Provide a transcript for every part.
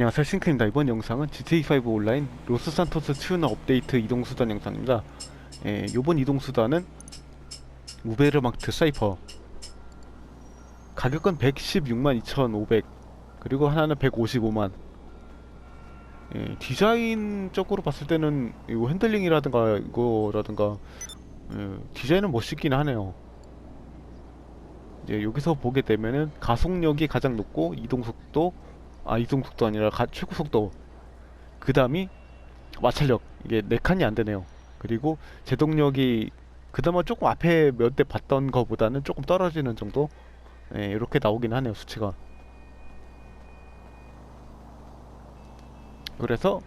안녕하세요 싱크입니다. 이번 영상은 GTA5 온라인 로스산토스 튜너 업데이트 이동수단 영상입니다. 예, 요번 이동수단은 우베르마크트 사이퍼. 가격은 116만 2,500 그리고 하나는 155만. 예, 디자인적으로 봤을 때는 이거 핸들링이라든가 이거라든가 예, 디자인은 멋있긴 하네요. 이제 여기서 보게 되면은 가속력이 가장 높고 이동속도 아 이동속도 아니라 가, 최고 속도. 그 다음이 마찰력. 이게 네 칸이 안 되네요. 그리고 제동력이 그나마 조금 앞에 몇 대 봤던 거보다는 조금 떨어지는 정도? 예, 이렇게 나오긴 하네요 수치가. 그래서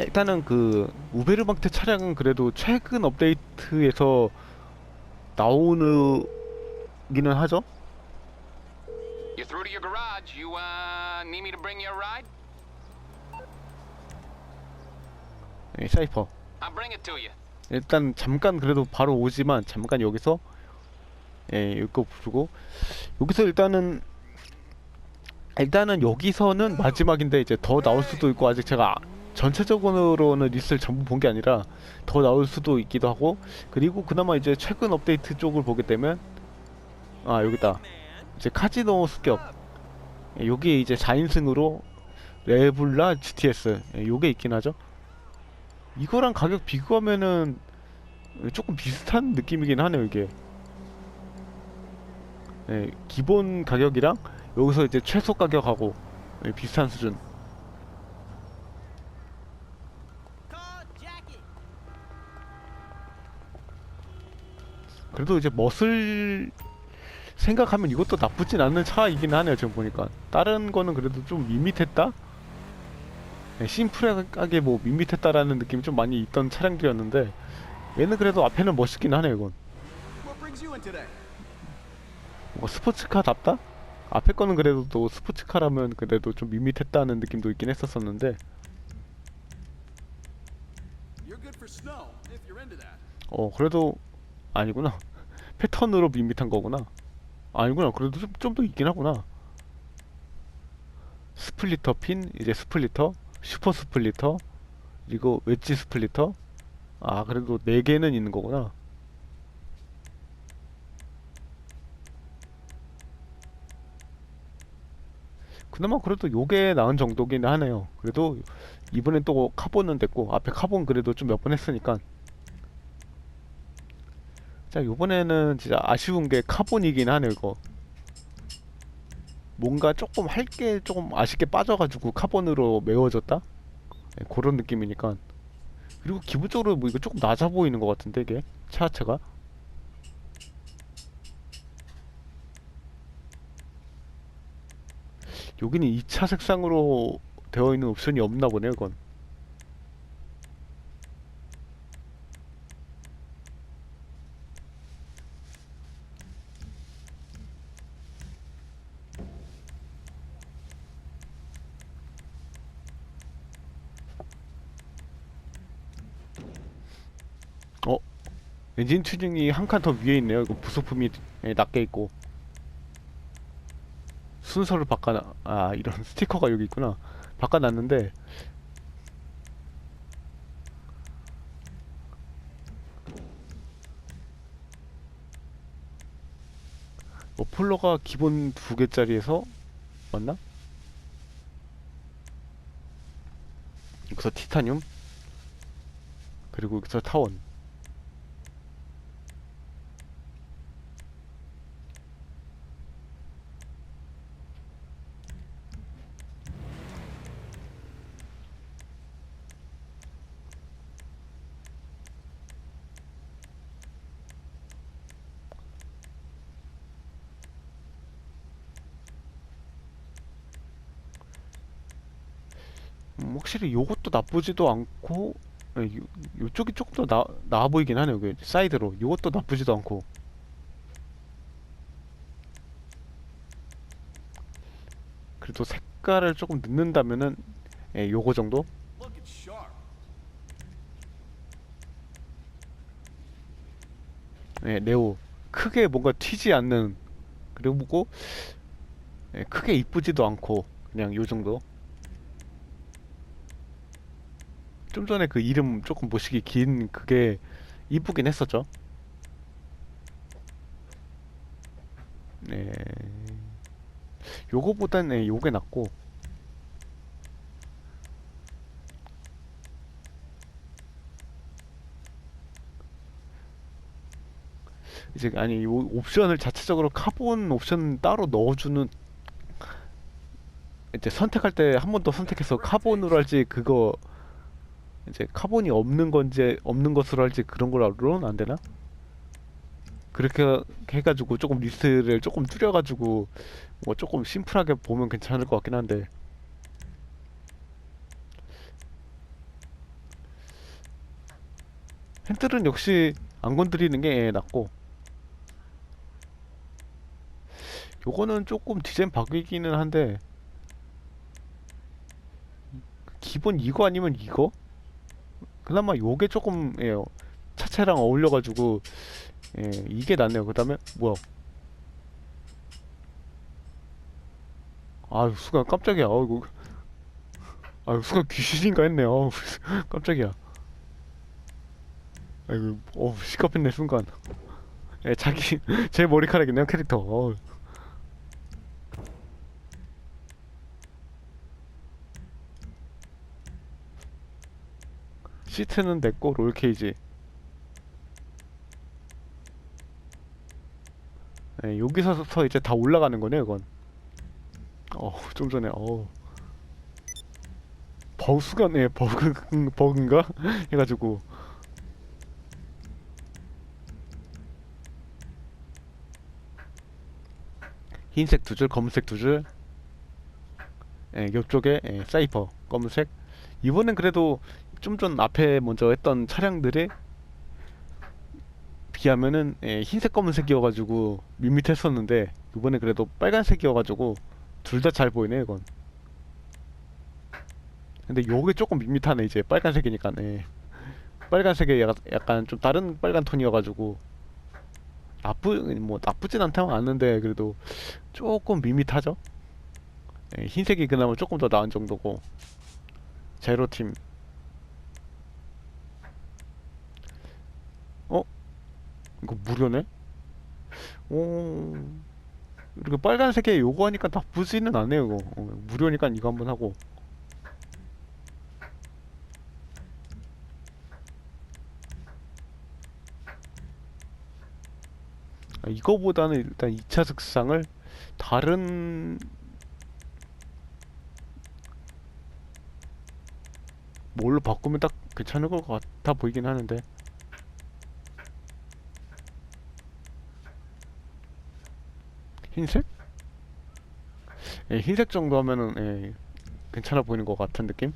일단은 그 우베르방트 차량은 그래도 최근 업데이트에서 나오는 기는 하죠 You're through to your garage. You, uh, need me to bring you a ride? 예, 사이퍼 I'll bring it to you. 일단 잠깐 그래도 바로 오지만 잠깐 여기서 예 이거 부르고 여기서 일단은 일단은 여기서는 마지막인데 이제 더 나올 수도 있고 아직 제가 전체적으로는 리스트를 전부 본 게 아니라 더 나올 수도 있기도 하고 그리고 그나마 이제 최근 업데이트 쪽을 보게 되면 아 여기다 이제 카지노 습격. 예, 여기에 이제 4인승으로 레블라 GTS 예, 요게 있긴 하죠. 이거랑 가격 비교하면은 조금 비슷한 느낌이긴 하네요 이게. 네, 기본 가격이랑 여기서 이제 최소 가격하고 네, 비슷한 수준. 그래도 이제 멋을 생각하면 이것도 나쁘진 않은 차이긴 하네요 지금 보니까 다른 거는 그래도 좀 밋밋했다? 네, 심플하게 뭐 밋밋했다라는 느낌이 좀 많이 있던 차량들이었는데 얘는 그래도 앞에는 멋있긴 하네요 이건? 뭔가 스포츠카답다? 앞에 거는 그래도 또 스포츠카라면 그래도 좀 밋밋했다는 느낌도 있긴 했었었는데. 어 그래도 아니구나 패턴으로 밋밋한 거구나 아니구나. 그래도 좀좀더 있긴 하구나. 스플리터 핀? 이제 스플리터? 슈퍼 스플리터? 그리고 웨지 스플리터? 아 그래도 4개는 있는 거구나. 그나마 그래도 요게 나은 정도긴 하네요. 그래도 이번엔 또 카본은 됐고 앞에 카본 그래도 좀 몇 번 했으니까 자 요번에는 진짜 아쉬운 게 카본이긴 하네 이거. 뭔가 조금 할 게 조금 아쉽게 빠져가지고 카본으로 메워졌다? 네, 그런 느낌이니까. 그리고 기본적으로 뭐 이거 조금 낮아 보이는 것 같은데 이게? 차 자체가? 여기는 2차 색상으로 되어 있는 옵션이 없나 보네요 이건 어? 엔진 튜닝이 한 칸 더 위에 있네요. 이거 부속품이 예, 낮게 있고 순서를 바꿔 아 이런 스티커가 여기 있구나. 바꿔놨는데 머플러가 기본 두 개짜리에서 맞나? 여기서 티타늄 그리고 여기서 타원 음, 확실히 요것도 나쁘지도 않고 예, 요, 요쪽이 조금 더 나, 나아 보이긴 하네요 그 사이드로 요것도 나쁘지도 않고 그래도 색깔을 조금 넣는다면은 예, 요거 정도? 예, 네오 크게 뭔가 튀지 않는 그리고 예, 크게 이쁘지도 않고 그냥 요 정도. 좀 전에 그 이름 조금 모시기 긴 그게 이쁘긴 했었죠. 네. 요거보단 네, 요게 낫고 이제 아니 요 옵션을 자체적으로 카본 옵션 따로 넣어주는 이제 선택할 때 한 번 더 선택해서 카본으로 할지 그거 이제 카본이 없는 건지 없는 것으로 할지 그런 걸로는 안 되나? 그렇게 해가지고 조금 리스트를 조금 줄여가지고 뭐 조금 심플하게 보면 괜찮을 것 같긴 한데 핸들은 역시 안 건드리는 게 낫고 요거는 조금 디자인 바뀌기는 한데 기본 이거 아니면 이거? 그나마 요게 조금 예, 차체랑 어울려가지고 예, 이게 낫네요. 그 다음에 뭐야? 아유 순간 깜짝이야. 어이구. 아유 순간 귀신인가 했네요. 어우, 깜짝이야. 아이고 어 시끄럽네 순간. 예, 자기 제 머리카락이네요 캐릭터. 어우. 시트는 내거 롤케이지. 네, 여기서부터 이제 다 올라가는 거네, 이건. 어, 좀 전에, 어. 버그가, 네, 버그, 버그인가? 해가지고. 흰색 두 줄, 검은색 두 줄. 예, 옆쪽에 예, 사이퍼, 검은색. 이번엔 그래도 좀 전 앞에 먼저 했던 차량들이 비하면은 예, 흰색 검은색이어가지고 밋밋했었는데 이번에 그래도 빨간색이어가지고 둘 다 잘 보이네 이건. 근데 요게 조금 밋밋하네 이제 빨간색이니까 네. 빨간색에 약간, 좀 다른 빨간 톤이어가지고. 나쁘 뭐 나쁘진 않다고 않는데 그래도 조금 밋밋하죠? 예, 흰색이 그나마 조금 더 나은 정도고. 제로팀 이거 무료네? 오. 이렇게 빨간색에 요거 하니까 나쁘지는 않네요 이거. 어, 무료니까 이거 한번 하고. 아, 이거보다는 일단 2차 색상을 다른 뭘로 바꾸면 딱 괜찮을 것 같아 보이긴 하는데 흰색? 예, 흰색 정도 하면은 예, 괜찮아 보이는 것 같은 느낌?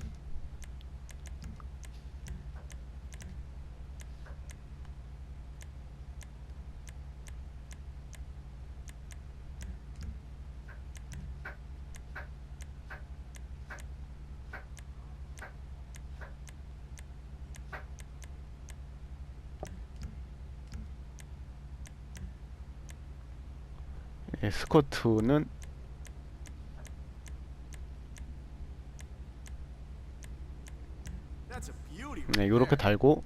예, beauty. 네, 요렇게. 달고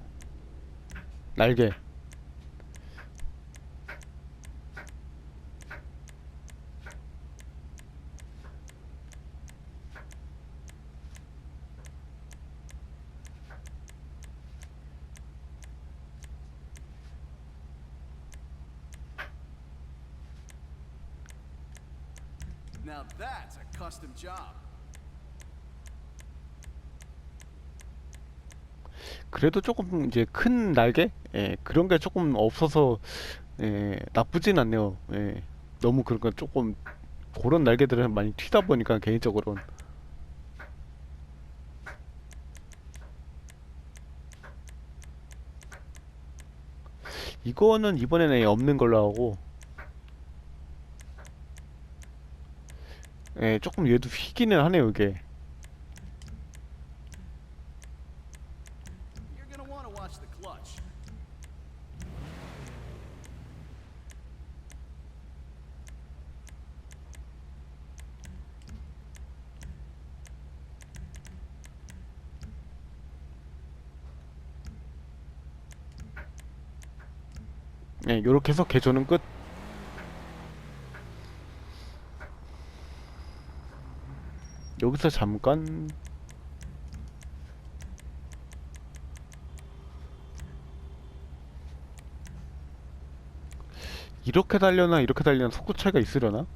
날개 Now that's a custom job. 그래도 조금 이제 큰 날개? 예, 그런 게 조금 없어서 예, 나쁘진 않네요. 예, 너무 그러니까 조금 그런 날개들은 많이 튀다 보니까 개인적으로는 이거는 이번에는 없는 걸로 하고 예, 조금 얘도 휘기는 하네요, 이게. 네, 요렇게 해서 개조는 끝. 여기서 잠깐 이렇게 달려나 이렇게 달려나 속도 차이가 있으려나?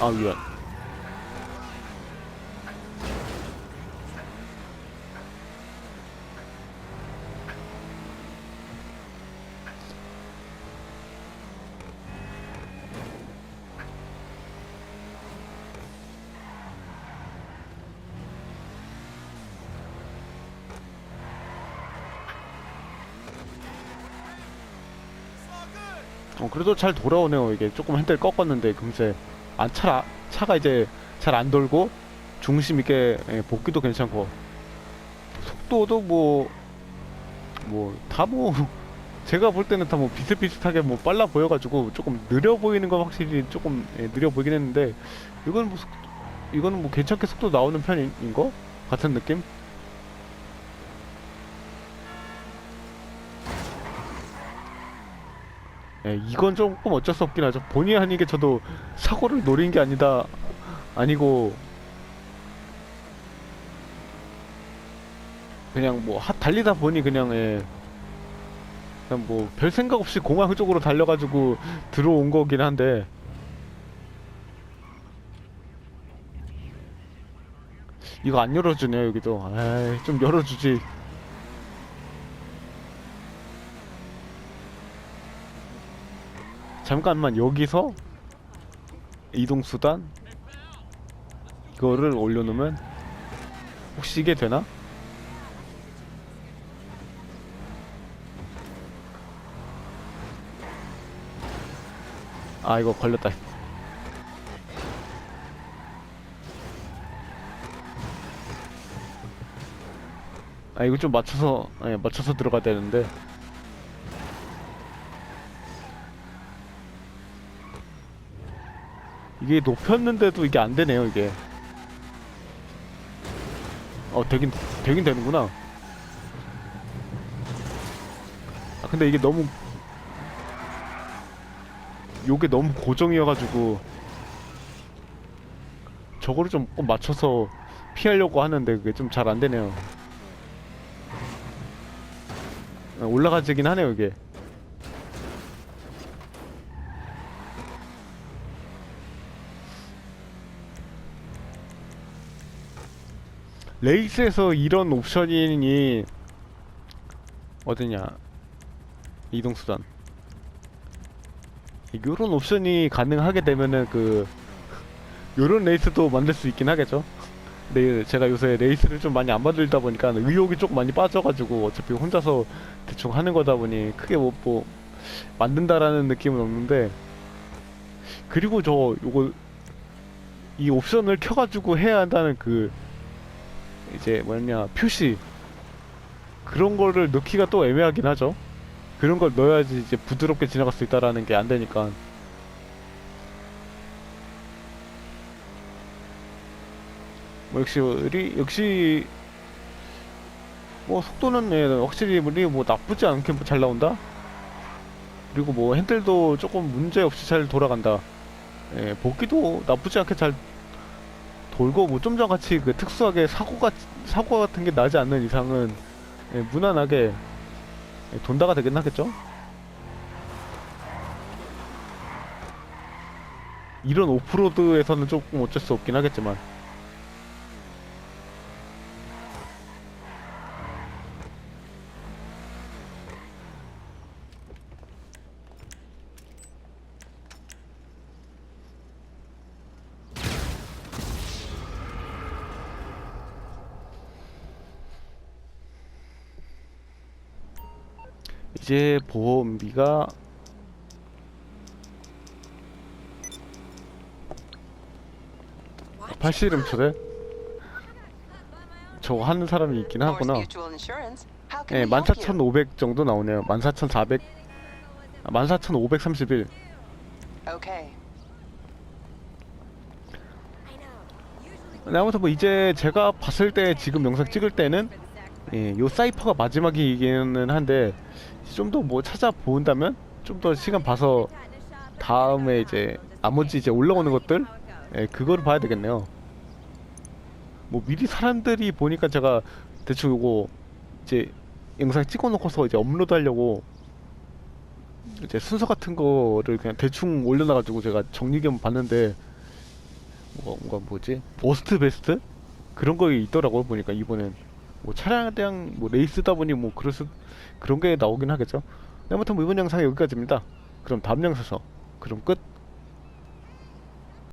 아 미안 어 그래도 잘 돌아오네요. 이게 조금 핸들 꺾었는데 금세. 안 차, 차가 이제 잘 안 돌고 중심 있게 예, 복귀도 괜찮고. 속도도 뭐 뭐다뭐 제가 볼 때는 다 뭐 비슷비슷하게 뭐 빨라 보여가지고 조금 느려 보이는 건 확실히 조금 예, 느려 보이긴 했는데 이건 뭐 속, 이거는 뭐 괜찮게 속도 나오는 편인 거? 같은 느낌? 예, 이건 조금 어쩔 수 없긴 하죠. 본의 아니게 저도 사고를 노린 게 아니다, 아니고, 그냥 뭐, 하, 달리다 보니 그냥, 예, 그냥 뭐, 별 생각 없이 공항 쪽으로 달려가지고 들어온 거긴 한데, 이거 안 열어주네요, 여기도. 에이, 좀 열어주지. 잠깐만 여기서 이동 수단 이거를 올려놓으면 혹시 이게 되나? 아 이거 걸렸다. 아 이거 좀 맞춰서 예, 맞춰서 들어가야 되는데 이게 높였는데도 이게 안 되네요, 이게. 어, 되긴, 되긴 되는구나. 아, 근데 이게 너무, 요게 너무 고정이어가지고, 저거를 좀꼭 맞춰서 피하려고 하는데 그게 좀 잘 안 되네요. 어, 올라가지긴 하네요, 이게. 레이스에서 이런 옵션이 어디냐? 이동수단. 이런 옵션이 가능하게 되면은 그 요런 레이스도 만들 수 있긴 하겠죠? 근데 제가 요새 레이스를 좀 많이 안 만들다 보니까 의욕이 조금 많이 빠져가지고 어차피 혼자서 대충 하는 거다 보니 크게 뭐, 뭐 만든다라는 느낌은 없는데 그리고 저 요거 이 옵션을 켜가지고 해야 한다는 그 이제 뭐냐 표시 그런 거를 넣기가 또 애매하긴 하죠. 그런 걸 넣어야지 이제 부드럽게 지나갈 수 있다라는 게 안 되니까. 뭐 역시 우리 역시 뭐 속도는 예, 확실히 우리 뭐 나쁘지 않게 뭐잘 나온다. 그리고 뭐 핸들도 조금 문제 없이 잘 돌아간다. 예, 복귀도 나쁘지 않게 잘 돌고 뭐 좀 전같이 그 특수하게 사고가 사고 같은 게 나지 않는 이상은 예, 무난하게 예, 돈다가 되긴 하겠죠. 이런 오프로드에서는 조금 어쩔 수 없긴 하겠지만 이제 보험비가 팔씨름 초래? 저거 하는 사람이 있긴 하구나. 예, 네, 14,500 정도 나오네요. 14,400 아, 14,531 네, 아무튼 뭐 이제 제가 봤을 때 지금 영상 찍을 때는 예, 요 사이퍼가 마지막이기는 한데 좀 더 뭐 찾아본다면 좀 더 시간 봐서 다음에 이제 나머지 이제 올라오는 것들? 예, 그거를 봐야 되겠네요. 뭐 미리 사람들이 보니까 제가 대충 요거 이제 영상 찍어놓고서 이제 업로드 하려고 이제 순서 같은 거를 그냥 대충 올려놔가지고 제가 정리 겸 봤는데 뭐 뭔가 뭐지? 워스트 베스트 그런 거 있더라고요 보니까 이번엔 뭐 차량당 뭐 레이스다 보니 뭐 그럴 수 그런 게 나오긴 하겠죠. 네, 아무튼 뭐 이번 영상 여기까지입니다. 그럼 다음 영상에서 그럼 끝.